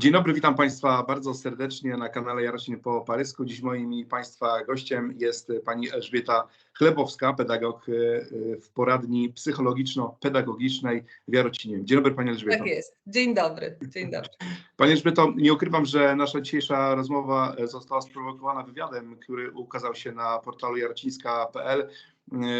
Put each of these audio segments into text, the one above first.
Dzień dobry, witam Państwa bardzo serdecznie na kanale Jarocin po parysku. Dziś moim i Państwa gościem jest pani Elżbieta Chlebowska, pedagog e, w poradni psychologiczno-pedagogicznej w Jarocinie. Dzień dobry Pani Elżbieto. Tak jest. Dzień dobry. Dzień dobry. Pani Elżbieto, nie ukrywam, że nasza dzisiejsza rozmowa została sprowokowana wywiadem, który ukazał się na portalu jarocińska.pl.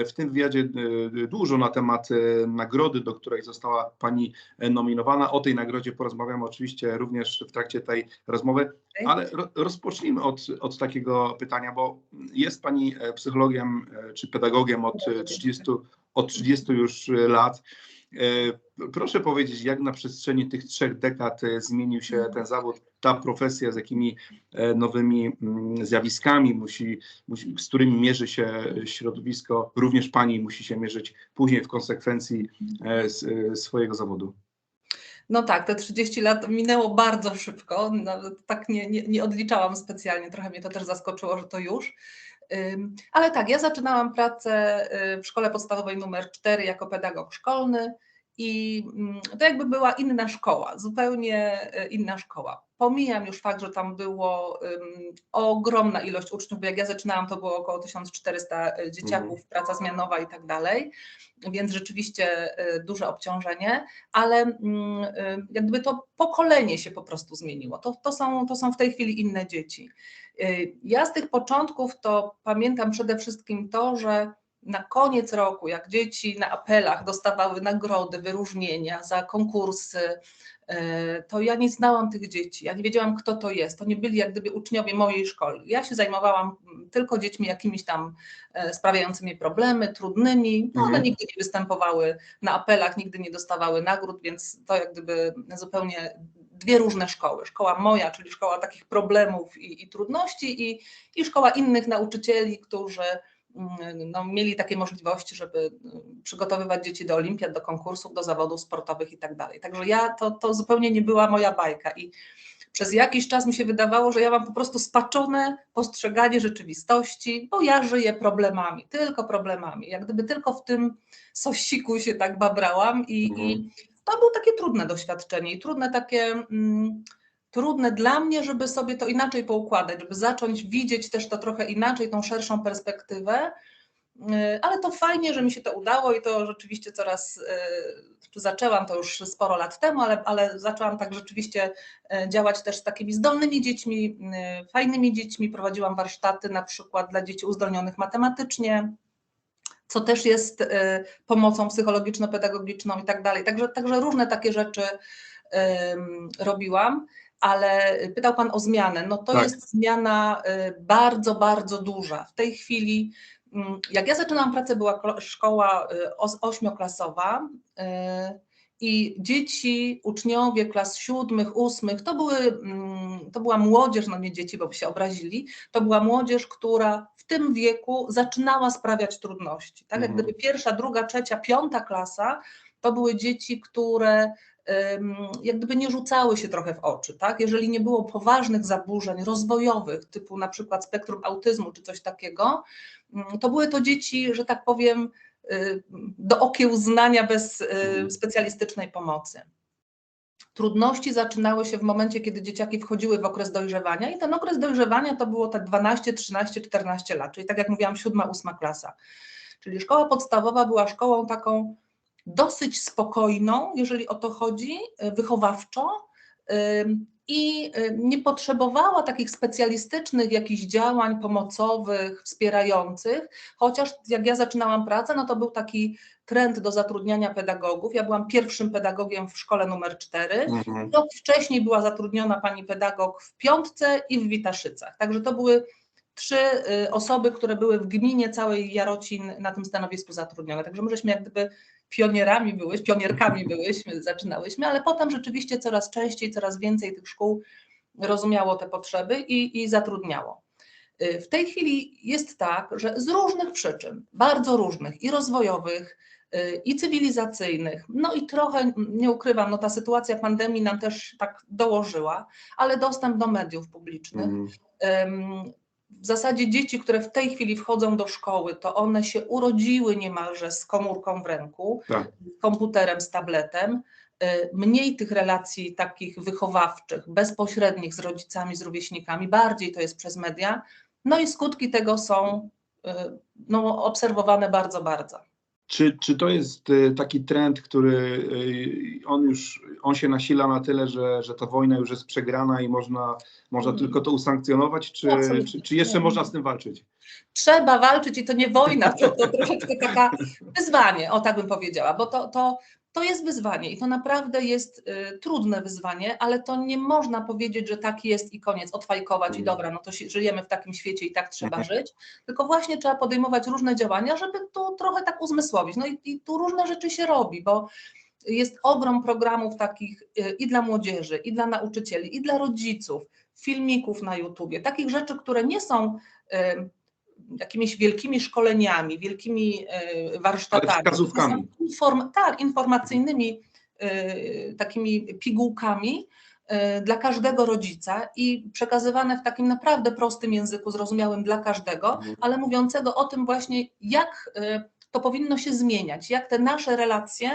W tym wywiadzie e, dużo na temat e, nagrody, do której została Pani nominowana. O tej nagrodzie porozmawiamy oczywiście również w trakcie tej rozmowy, ale rozpocznijmy od, od takiego pytania, bo jest Pani psychologiem czy pedagogiem od 30, od 30 już lat. Proszę powiedzieć, jak na przestrzeni tych trzech dekad zmienił się ten zawód, ta profesja, z jakimi nowymi zjawiskami musi, musi, z którymi mierzy się środowisko, również Pani musi się mierzyć później w konsekwencji swojego zawodu. No tak, te 30 lat minęło bardzo szybko, nawet tak nie, nie, nie odliczałam specjalnie, trochę mnie to też zaskoczyło, że to już. Ale tak, ja zaczynałam pracę w szkole podstawowej numer 4 jako pedagog szkolny i to jakby była inna szkoła, zupełnie inna szkoła. Pomijam już fakt, że tam było ogromna ilość uczniów, bo jak ja zaczynałam, to było około 1400 dzieciaków, mm. praca zmianowa i tak dalej, więc rzeczywiście duże obciążenie, ale um, jakby to pokolenie się po prostu zmieniło. To, to, są, to są w tej chwili inne dzieci. Ja z tych początków to pamiętam przede wszystkim to, że na koniec roku, jak dzieci na apelach dostawały nagrody, wyróżnienia za konkursy, to ja nie znałam tych dzieci, ja nie wiedziałam, kto to jest. To nie byli jak gdyby uczniowie mojej szkoły. Ja się zajmowałam tylko dziećmi jakimiś tam sprawiającymi problemy, trudnymi. No, one mhm. nigdy nie występowały na apelach, nigdy nie dostawały nagród, więc to jak gdyby zupełnie dwie różne szkoły. Szkoła moja, czyli szkoła takich problemów i, i trudności, i, i szkoła innych nauczycieli, którzy mm, no, mieli takie możliwości, żeby mm, przygotowywać dzieci do olimpiad, do konkursów, do zawodów sportowych i tak dalej. Także ja, to, to zupełnie nie była moja bajka i przez jakiś czas mi się wydawało, że ja mam po prostu spaczone postrzeganie rzeczywistości, bo ja żyję problemami, tylko problemami. Jak gdyby tylko w tym sosiku się tak babrałam i, mhm. i to było takie trudne doświadczenie i trudne takie, mm, trudne dla mnie, żeby sobie to inaczej poukładać, żeby zacząć widzieć też to trochę inaczej, tą szerszą perspektywę, y, ale to fajnie, że mi się to udało i to rzeczywiście coraz, y, zaczęłam to już sporo lat temu, ale, ale zaczęłam tak rzeczywiście y, działać też z takimi zdolnymi dziećmi, fajnymi dziećmi, prowadziłam warsztaty na przykład dla dzieci uzdolnionych matematycznie, co też jest y, pomocą psychologiczno-pedagogiczną i tak dalej. Także, także różne takie rzeczy robiłam, ale pytał Pan o zmianę. No to tak. jest zmiana y, bardzo, bardzo duża. W tej chwili, jak ja zaczynałam pracę, była szkoła y, ośmioklasowa i dzieci, uczniowie klas siódmych, ósmych, to, były, mm, to była młodzież, no nie dzieci, bo by się obrazili, to była młodzież, która w tym wieku zaczynała sprawiać trudności. Tak, jak mhm. gdyby pierwsza, druga, trzecia, piąta klasa to były dzieci, które jak gdyby nie rzucały się trochę w oczy, tak? Jeżeli nie było poważnych zaburzeń rozwojowych, typu na przykład spektrum autyzmu czy coś takiego, mm, to były to dzieci, że tak powiem, do okiełznania bez y, specjalistycznej pomocy. Trudności zaczynały się w momencie, kiedy dzieciaki wchodziły w okres dojrzewania i ten okres dojrzewania to było tak 12, 13, 14 lat, czyli tak jak mówiłam, siódma, ósma klasa. Czyli szkoła podstawowa była szkołą taką dosyć spokojną, jeżeli o to chodzi, y, wychowawczo, i y, nie potrzebowała takich specjalistycznych jakichś działań pomocowych, wspierających, chociaż jak ja zaczynałam pracę, no to był taki trend do zatrudniania pedagogów. Ja byłam pierwszym pedagogiem w szkole numer 4. Mhm. Rok wcześniej była zatrudniona pani pedagog w Piątce i w Witaszycach. Także to były trzy y, osoby, które były w gminie całej Jarocin na tym stanowisku zatrudnione. Także my żeśmy jak gdyby pionierami byłyśmy, pionierkami byłyśmy, zaczynałyśmy, ale potem rzeczywiście coraz częściej, coraz więcej tych szkół rozumiało te potrzeby i, i zatrudniało. Y, w tej chwili jest tak, że z różnych przyczyn, bardzo różnych i rozwojowych, y, i cywilizacyjnych, no i trochę, nie ukrywam, no ta sytuacja pandemii nam też tak dołożyła, ale dostęp do mediów publicznych, mm w zasadzie dzieci, które w tej chwili wchodzą do szkoły, to one się urodziły niemalże z komórką w ręku, tak. komputerem, z tabletem. y, mniej tych relacji takich wychowawczych, bezpośrednich z rodzicami, z rówieśnikami, bardziej to jest przez media. No i skutki tego są y, no, obserwowane bardzo, bardzo. Czy, czy to jest y, taki trend, który y, on już on się nasila na tyle, że, że ta wojna już jest przegrana i można, można Mm. tylko to usankcjonować, czy, czy, czy jeszcze można z tym walczyć? Trzeba walczyć i to nie wojna, to, to troszeczkę taka wyzwanie, o tak bym powiedziała, bo to, to, to jest wyzwanie i to naprawdę jest y, trudne wyzwanie, ale to nie można powiedzieć, że tak jest i koniec, odfajkować i Mhm. dobra, no to żyjemy w takim świecie i tak trzeba Mhm. żyć, tylko właśnie trzeba podejmować różne działania, żeby to trochę tak uzmysłowić. No i, i tu różne rzeczy się robi, bo jest ogrom programów takich y, i dla młodzieży, i dla nauczycieli, i dla rodziców, filmików na YouTubie, takich rzeczy, które nie są y, jakimiś wielkimi szkoleniami, wielkimi y, warsztatami. Wskazówkami. Inform, tak, informacyjnymi y, takimi pigułkami y, dla każdego rodzica i przekazywane w takim naprawdę prostym języku, zrozumiałym dla każdego, Mhm. ale mówiącego o tym właśnie, jak to powinno się zmieniać, jak te nasze relacje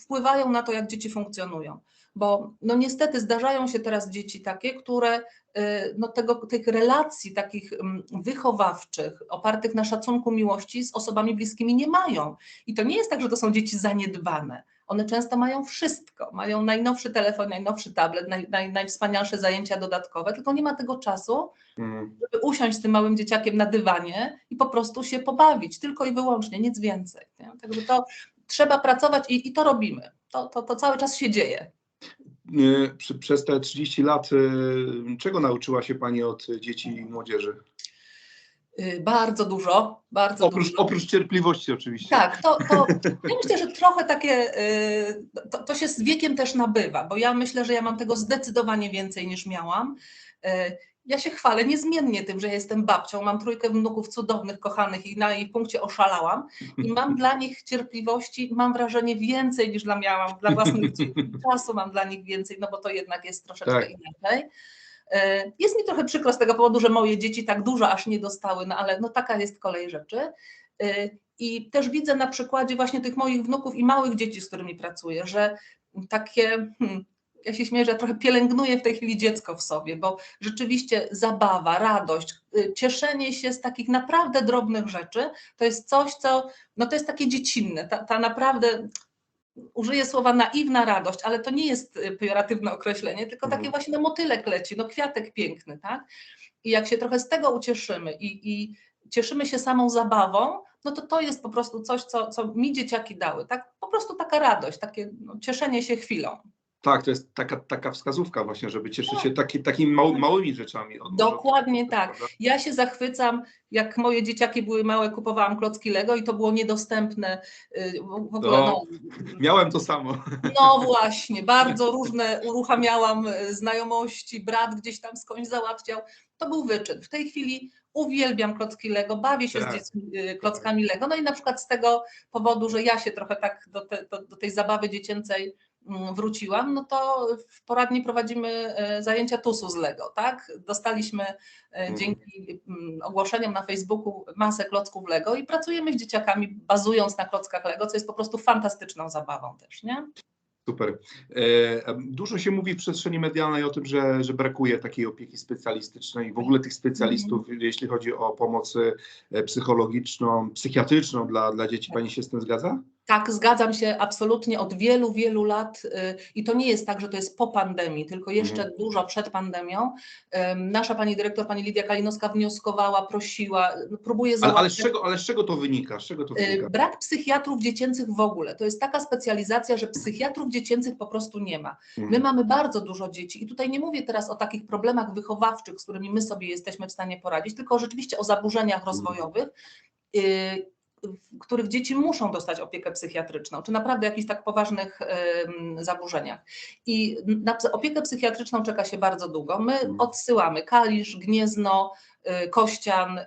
wpływają na to, jak dzieci funkcjonują. Bo no niestety zdarzają się teraz dzieci takie, które y, no tego, tych relacji takich mm, wychowawczych, opartych na szacunku miłości z osobami bliskimi nie mają. I to nie jest tak, że to są dzieci zaniedbane. One często mają wszystko. Mają najnowszy telefon, najnowszy tablet, naj, naj, najwspanialsze zajęcia dodatkowe, tylko nie ma tego czasu, Mm. żeby usiąść z tym małym dzieciakiem na dywanie i po prostu się pobawić, tylko i wyłącznie, nic więcej. Nie? Także to trzeba pracować i, i to robimy. To, to, to cały czas się dzieje. Y, Przy, przez te 30 lat, y, czego nauczyła się Pani od dzieci i młodzieży? Yy, Bardzo dużo, bardzo Oprócz, dużo. oprócz cierpliwości oczywiście. Tak, to, to ja myślę, że trochę takie, to, to się z wiekiem też nabywa, bo ja myślę, że ja mam tego zdecydowanie więcej niż miałam. Ja się chwalę niezmiennie tym, że jestem babcią, mam trójkę wnuków cudownych, kochanych i na ich punkcie oszalałam i mam dla nich cierpliwości, mam wrażenie więcej niż dla miałam, dla własnych dzieci. Czasu mam dla nich więcej, no bo to jednak jest troszeczkę Tak. inaczej. Yy, Jest mi trochę przykro z tego powodu, że moje dzieci tak dużo aż nie dostały, no ale no taka jest kolej rzeczy. Yy, I też widzę na przykładzie właśnie tych moich wnuków i małych dzieci, z którymi pracuję, że takie, hmm, ja się śmieję, że ja trochę pielęgnuję w tej chwili dziecko w sobie, bo rzeczywiście zabawa, radość, yy, cieszenie się z takich naprawdę drobnych rzeczy, to jest coś, co, no to jest takie dziecinne, ta, ta naprawdę, użyję słowa naiwna radość, ale to nie jest y, pejoratywne określenie, tylko takie Mhm. właśnie no motylek leci, no kwiatek piękny, tak? I jak się trochę z tego ucieszymy i, i cieszymy się samą zabawą, no to to jest po prostu coś, co, co mi dzieciaki dały, tak? Po prostu taka radość, takie no, cieszenie się chwilą. Tak, to jest taka, taka wskazówka właśnie, żeby cieszyć się taki, takimi mał, małymi rzeczami. Dokładnie tak. prawda? Ja się zachwycam, jak moje dzieciaki były małe, kupowałam klocki Lego i to było niedostępne y, w ogóle. No. No, Miałem to samo. no właśnie, bardzo różne uruchamiałam y, znajomości, brat gdzieś tam skądś załatwiał. To był wyczyn. W tej chwili uwielbiam klocki Lego, bawię się Tak. z dziećmi y, klockami Lego. No i na przykład z tego powodu, że ja się trochę tak do, te, do, do tej zabawy dziecięcej wróciłam, no to w poradni prowadzimy e, zajęcia TUS-u z Lego, tak? Dostaliśmy e, Mhm. dzięki mm, ogłoszeniom na Facebooku masę klocków Lego i pracujemy z dzieciakami bazując na klockach Lego, co jest po prostu fantastyczną zabawą też, nie? Super. E, Dużo się mówi w przestrzeni medialnej o tym, że, że brakuje takiej opieki specjalistycznej w ogóle tych specjalistów, jeśli chodzi o pomoc psychologiczną, psychiatryczną dla, dla dzieci. Pani się z tym zgadza? Tak, zgadzam się absolutnie od wielu, wielu lat y, i to nie jest tak, że to jest po pandemii, tylko jeszcze Mhm. dużo przed pandemią. Nasza pani dyrektor, pani Lidia Kalinowska wnioskowała, prosiła, no, próbuje Ale, ale, z czego, ale z czego to wynika? Z czego to Y, wynika? Brak psychiatrów dziecięcych w ogóle. To jest taka specjalizacja, że psychiatrów dziecięcych po prostu nie ma. My Mhm. mamy bardzo dużo dzieci i tutaj nie mówię teraz o takich problemach wychowawczych, z którymi my sobie jesteśmy w stanie poradzić, tylko rzeczywiście o zaburzeniach rozwojowych, y, których dzieci muszą dostać opiekę psychiatryczną, czy naprawdę jakichś tak poważnych zaburzeniach. I na opiekę psychiatryczną czeka się bardzo długo. My Mhm. odsyłamy Kalisz, Gniezno, y, Kościan, y,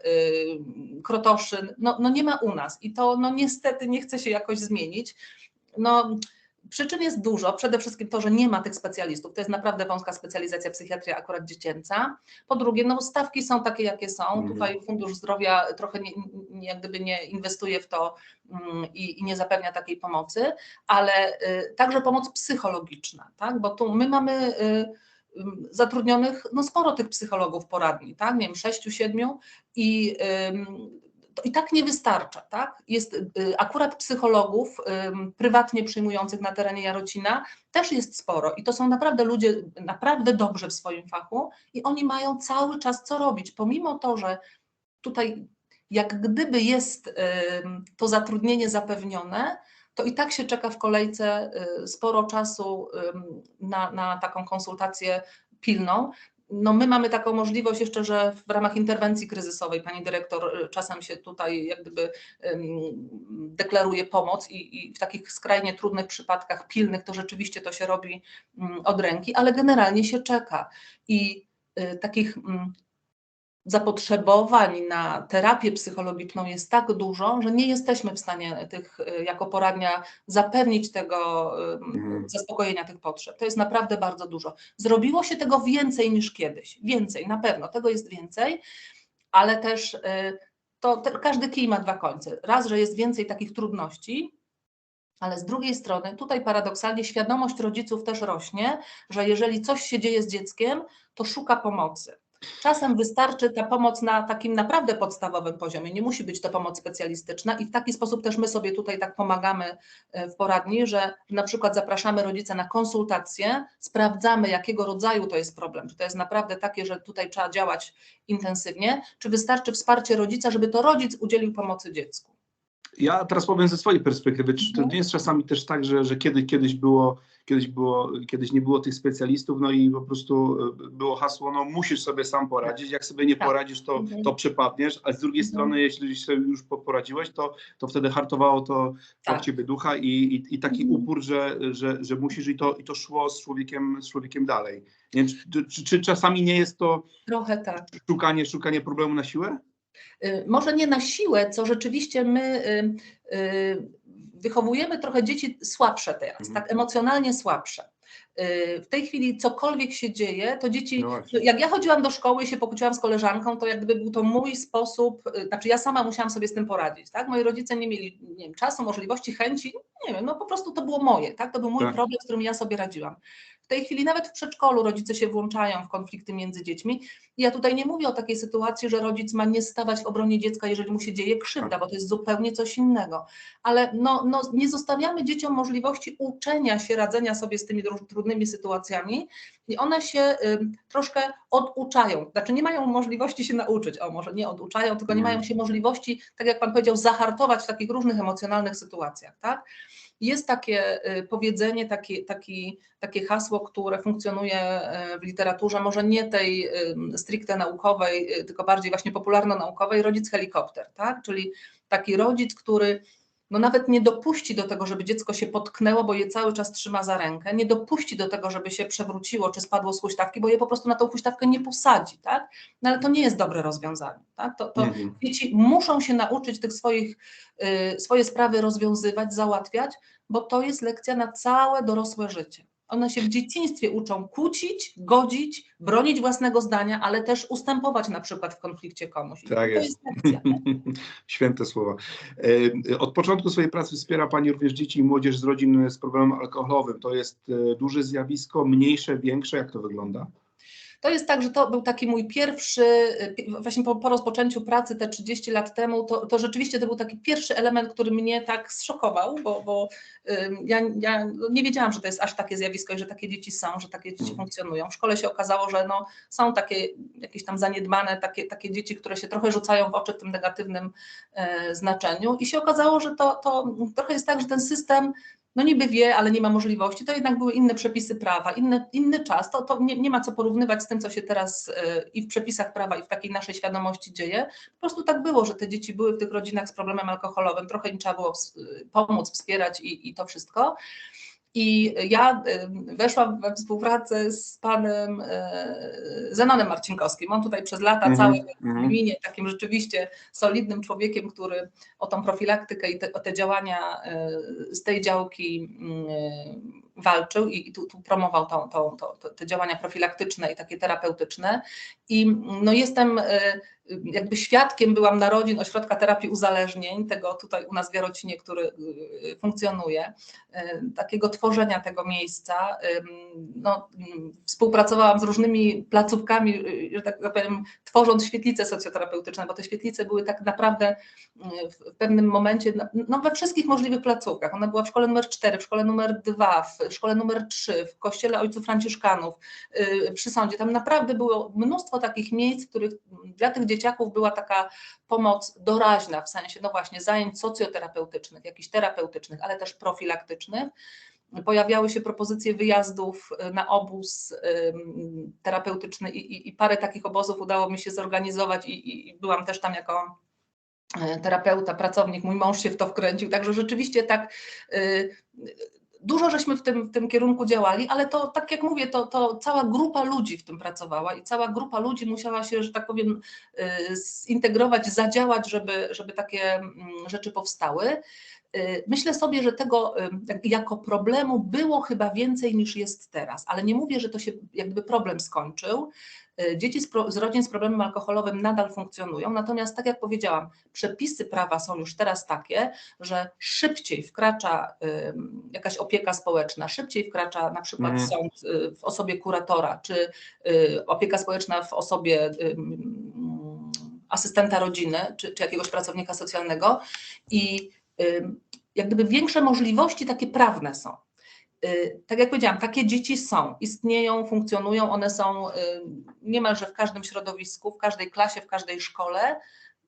Krotoszyn, no, no nie ma u nas i to no niestety nie chce się jakoś zmienić. No, Przyczyn jest dużo. Przede wszystkim to, że nie ma tych specjalistów. To jest naprawdę wąska specjalizacja psychiatria akurat dziecięca. Po drugie, no stawki są takie, jakie są. Mhm. Tutaj Fundusz Zdrowia trochę nie, nie, jak gdyby nie inwestuje w to mm, i, i nie zapewnia takiej pomocy, ale y, także pomoc psychologiczna, tak? Bo tu my mamy y, zatrudnionych no sporo tych psychologów poradni, tak? Nie wiem, sześciu, siedmiu i to i tak nie wystarcza, tak? Jest y, akurat psychologów prywatnie przyjmujących na terenie Jarocina też jest sporo i to są naprawdę ludzie naprawdę dobrze w swoim fachu i oni mają cały czas co robić, pomimo to, że tutaj jak gdyby jest to zatrudnienie zapewnione, to i tak się czeka w kolejce y, sporo czasu na, na taką konsultację pilną. No my mamy taką możliwość jeszcze, że w ramach interwencji kryzysowej pani dyrektor y, czasem się tutaj jak gdyby deklaruje pomoc i, i w takich skrajnie trudnych przypadkach pilnych to rzeczywiście to się robi od ręki, ale generalnie się czeka. I y, takich zapotrzebowań na terapię psychologiczną jest tak dużo, że nie jesteśmy w stanie tych y, jako poradnia zapewnić tego Mhm. zaspokojenia tych potrzeb. To jest naprawdę bardzo dużo. Zrobiło się tego więcej niż kiedyś. Więcej, na pewno, tego jest więcej, ale też y, to te, każdy kij ma dwa końce. Raz, że jest więcej takich trudności, ale z drugiej strony tutaj paradoksalnie świadomość rodziców też rośnie, że jeżeli coś się dzieje z dzieckiem, to szuka pomocy. Czasem wystarczy ta pomoc na takim naprawdę podstawowym poziomie. Nie musi być to pomoc specjalistyczna i w taki sposób też my sobie tutaj tak pomagamy e, w poradni, że na przykład zapraszamy rodzica na konsultację, sprawdzamy jakiego rodzaju to jest problem. Czy to jest naprawdę takie, że tutaj trzeba działać intensywnie, czy wystarczy wsparcie rodzica, żeby to rodzic udzielił pomocy dziecku. Ja teraz powiem ze swojej perspektywy, czy to Mhm. nie jest czasami też tak, że, że kiedy, kiedyś było, kiedyś było, kiedyś nie było tych specjalistów, no i po prostu y, było hasło, no musisz sobie sam poradzić, jak sobie nie Tak. poradzisz, to, Mhm. to przepadniesz, a z drugiej Mhm. strony, jeśli sobie już po- poradziłeś, to, to wtedy hartowało to, Tak. w ciebie ducha i, i, i taki Mhm. upór, że, że, że musisz i to, i to szło z człowiekiem, z człowiekiem dalej. Nie wiem, czy, czy, czy czasami nie jest to Trochę tak. szukanie, szukanie problemu na siłę? Y, może nie na siłę, co rzeczywiście my y, y, wychowujemy trochę dzieci słabsze teraz, Mhm. tak emocjonalnie słabsze. Y, W tej chwili cokolwiek się dzieje, to dzieci, No jak ja chodziłam do szkoły i się pokłóciłam z koleżanką, to jak gdyby był to mój sposób, y, znaczy ja sama musiałam sobie z tym poradzić, tak? Moi rodzice nie mieli nie wiem, czasu, możliwości, chęci, nie wiem, no po prostu to było moje, tak? To był mój Tak. problem, z którym ja sobie radziłam. W tej chwili nawet w przedszkolu rodzice się włączają w konflikty między dziećmi. Ja tutaj nie mówię o takiej sytuacji, że rodzic ma nie stawać w obronie dziecka, jeżeli mu się dzieje krzywda, bo to jest zupełnie coś innego. Ale no, no, nie zostawiamy dzieciom możliwości uczenia się, radzenia sobie z tymi trudnymi sytuacjami i one się ym, troszkę oduczają. Znaczy nie mają możliwości się nauczyć, o może nie oduczają, tylko nie Mhm. mają się możliwości, tak jak Pan powiedział, zahartować w takich różnych emocjonalnych sytuacjach, tak? Jest takie y, powiedzenie, takie, taki, takie hasło, które funkcjonuje y, w literaturze, może nie tej y, stricte naukowej, tylko bardziej właśnie popularno-naukowej, rodzic helikopter, tak? Czyli taki rodzic, który no nawet nie dopuści do tego, żeby dziecko się potknęło, bo je cały czas trzyma za rękę, nie dopuści do tego, żeby się przewróciło czy spadło z huśtawki, bo je po prostu na tą huśtawkę nie posadzi, tak? No ale to nie jest dobre rozwiązanie, tak? To, to Mhm. dzieci muszą się nauczyć tych swoich, y, swoje sprawy rozwiązywać, załatwiać, bo to jest lekcja na całe dorosłe życie. One się w dzieciństwie uczą kłócić, godzić, bronić własnego zdania, ale też ustępować na przykład w konflikcie komuś. I Tak to jest. jest? Święte słowa. E, Od początku swojej pracy wspiera Pani również dzieci i młodzież z rodzin z problemem alkoholowym. To jest e, duże zjawisko, mniejsze, większe? Jak to wygląda? To jest tak, że to był taki mój pierwszy, y, właśnie po, po rozpoczęciu pracy te 30 lat temu, to, to rzeczywiście to był taki pierwszy element, który mnie tak zszokował, bo, bo ja, ja no nie wiedziałam, że to jest aż takie zjawisko i że takie dzieci są, że takie dzieci Mhm. funkcjonują. W szkole się okazało, że no, są takie jakieś tam zaniedbane, takie, takie dzieci, które się trochę rzucają w oczy w tym negatywnym e, znaczeniu i się okazało, że to, to trochę jest tak, że ten system no niby wie, ale nie ma możliwości, to jednak były inne przepisy prawa, inny, inny czas, to, to nie, nie ma co porównywać z tym, co się teraz y, i w przepisach prawa, i w takiej naszej świadomości dzieje. Po prostu tak było, że te dzieci były w tych rodzinach z problemem alkoholowym, trochę im trzeba było y, pomóc, wspierać i, i to wszystko. I ja weszłam we współpracę z panem y, Zenonem Marcinkowskim. On tutaj przez lata Mhm, całe mhm. gminie takim rzeczywiście solidnym człowiekiem, który o tą profilaktykę i te, o te działania y, z tej działki y, walczył i tu, tu promował tą, tą, to, te działania profilaktyczne i takie terapeutyczne. I no jestem jakby świadkiem byłam narodzin Ośrodka Terapii Uzależnień, tego tutaj u nas w Jarocinie, który y, funkcjonuje, y, takiego tworzenia tego miejsca. No, współpracowałam z różnymi placówkami, y, że tak powiem, tworząc świetlice socjoterapeutyczne, bo te świetlice były tak naprawdę y, w pewnym momencie no, no we wszystkich możliwych placówkach. Ona była w szkole numer 4, w szkole numer 2, w szkole numer 3, w kościele ojców franciszkanów, y, przy sądzie. Tam naprawdę było mnóstwo takich miejsc, w których dla tych dzieciaków była taka pomoc doraźna, w sensie no właśnie zajęć socjoterapeutycznych, jakichś terapeutycznych, ale też profilaktycznych. Pojawiały się propozycje wyjazdów y, na obóz terapeutyczny i, i, i parę takich obozów udało mi się zorganizować i, i, byłam też tam jako e, terapeuta, pracownik, mój mąż się w to wkręcił, także rzeczywiście tak y, dużo żeśmy w tym, w tym kierunku działali, ale to tak jak mówię, to, to cała grupa ludzi w tym pracowała i cała grupa ludzi musiała się, że tak powiem, y, zintegrować, zadziałać, żeby, żeby takie mm, rzeczy powstały. Y, Myślę sobie, że tego y, jak- jako problemu było chyba więcej niż jest teraz, ale nie mówię, że to się jakby problem skończył. Y, Dzieci z, pro, z rodzin z problemem alkoholowym nadal funkcjonują, natomiast tak jak powiedziałam, przepisy prawa są już teraz takie, że szybciej wkracza ym, jakaś opieka społeczna, szybciej wkracza na przykład Mhm. sąd y, w osobie kuratora, czy y, opieka społeczna w osobie asystenta rodziny, czy, czy jakiegoś pracownika socjalnego i jak gdyby większe możliwości takie prawne są. Y, Tak jak powiedziałam, takie dzieci są, istnieją, funkcjonują, one są y, niemalże w każdym środowisku, w każdej klasie, w każdej szkole.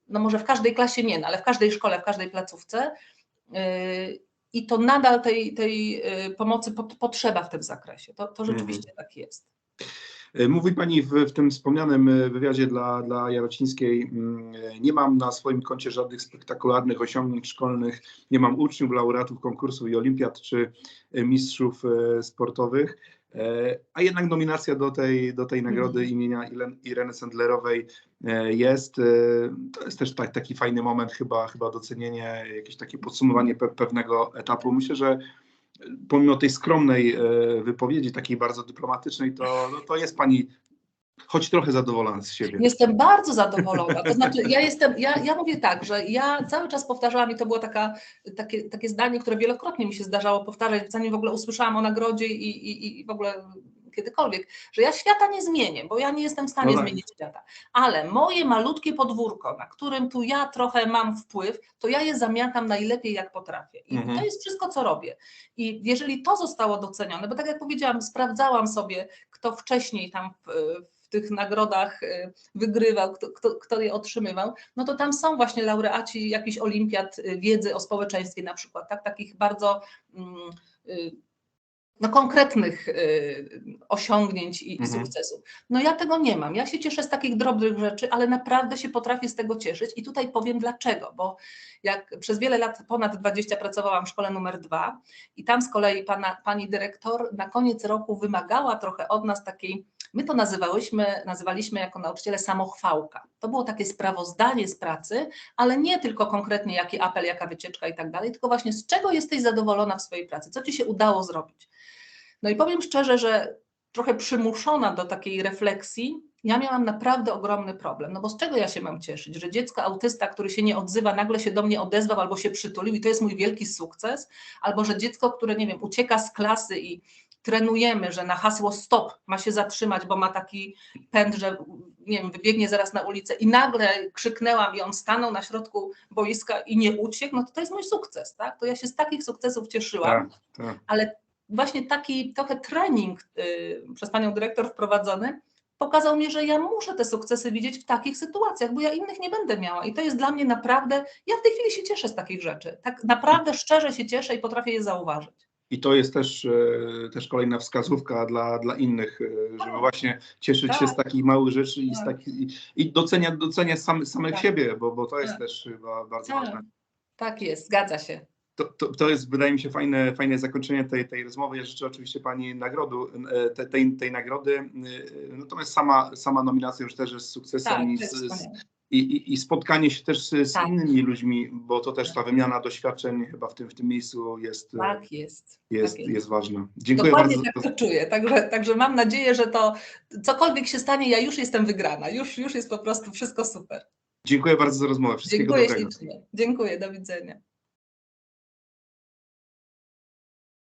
No może w każdej klasie nie, no ale w każdej szkole, w każdej placówce. Y, I to nadal tej, tej pomocy pot- potrzeba w tym zakresie. To, to rzeczywiście tak jest. E, Mówi Pani w, w tym wspomnianym e, wywiadzie dla, dla Jarocińskiej, mm, e, nie mam na swoim koncie żadnych spektakularnych osiągnięć szkolnych, nie mam uczniów, laureatów konkursów i olimpiad czy mistrzów sportowych, a jednak nominacja do tej, do tej nagrody Mhm. imienia Ilen- Ireny Sendlerowej e, jest. To jest też tak, taki fajny moment, chyba, chyba docenienie, jakieś takie podsumowanie pe, pewnego etapu. Myślę, że pomimo tej skromnej e, wypowiedzi, takiej bardzo dyplomatycznej, to, no, to jest pani choć trochę zadowolona z siebie. Jestem bardzo zadowolona. To znaczy, ja jestem, ja, ja mówię tak, że ja cały czas powtarzałam i to było taka, takie, takie zdanie, które wielokrotnie mi się zdarzało powtarzać, zanim w ogóle usłyszałam o nagrodzie i, i, i w ogóle kiedykolwiek, że ja świata nie zmienię, bo ja nie jestem w stanie No tak. zmienić świata. Ale moje malutkie podwórko, na którym tu ja trochę mam wpływ, to ja je zamiatam najlepiej jak potrafię. I Mhm. to jest wszystko, co robię. I jeżeli to zostało docenione, bo tak jak powiedziałam, sprawdzałam sobie, kto wcześniej tam w, w tych nagrodach y, wygrywał, kto, kto, kto je otrzymywał, no to tam są właśnie laureaci jakichś olimpiad y, wiedzy o społeczeństwie na przykład, tak? takich bardzo mm, y, no, konkretnych y, osiągnięć i, Mhm. sukcesów. No ja tego nie mam. Ja się cieszę z takich drobnych rzeczy, ale naprawdę się potrafię z tego cieszyć i tutaj powiem dlaczego, bo jak przez wiele lat, ponad 20 pracowałam w szkole numer dwa i tam z kolei pana, pani dyrektor na koniec roku wymagała trochę od nas takiej, my to nazywałyśmy, nazywaliśmy jako nauczyciele samochwałka. To było takie sprawozdanie z pracy, ale nie tylko konkretnie jaki apel, jaka wycieczka i tak dalej, tylko właśnie z czego jesteś zadowolona w swojej pracy, co ci się udało zrobić. No i powiem szczerze, że trochę przymuszona do takiej refleksji, ja miałam naprawdę ogromny problem. No bo z czego ja się mam cieszyć? Że dziecko autysta, który się nie odzywa, nagle się do mnie odezwał albo się przytulił i to jest mój wielki sukces, albo że dziecko, które nie wiem, ucieka z klasy i trenujemy, że na hasło stop ma się zatrzymać, bo ma taki pęd, że nie wiem, wybiegnie zaraz na ulicę i nagle krzyknęłam i on stanął na środku boiska i nie uciekł, no to to jest mój sukces, tak? To ja się z takich sukcesów cieszyłam Tak, tak. ale właśnie taki trochę trening y, przez panią dyrektor wprowadzony pokazał mi, że ja muszę te sukcesy widzieć w takich sytuacjach, bo ja innych nie będę miała. I to jest dla mnie naprawdę, ja w tej chwili się cieszę z takich rzeczy. Tak naprawdę szczerze się cieszę i potrafię je zauważyć. I to jest też, e, też kolejna wskazówka dla, dla innych, e, żeby Tak. właśnie cieszyć się z takich małych rzeczy i, z Tak. takich, i, doceniać, doceniać sam, samych Tak. siebie, bo, bo to jest Tak. też chyba bardzo Tak. ważne. Tak jest, zgadza się. To, to, to jest, wydaje mi się, fajne, fajne zakończenie tej, tej rozmowy. Ja życzę oczywiście Pani nagrodu, e, te, tej, tej nagrody. E, Natomiast sama, sama nominacja już też jest sukcesem Tak, i, z, i, i, spotkanie się też z, Tak. innymi ludźmi, bo to też ta wymiana doświadczeń chyba w tym, w tym miejscu jest, e, Tak jest. jest, tak jest ważna. Dziękuję Dokładnie bardzo. tak to czuję. Także, także mam nadzieję, że to cokolwiek się stanie, ja już jestem wygrana. Już, już jest po prostu wszystko super. Dziękuję bardzo za rozmowę. Wszystkiego Dziękuję dobrego. ślicznie. Dziękuję, do widzenia.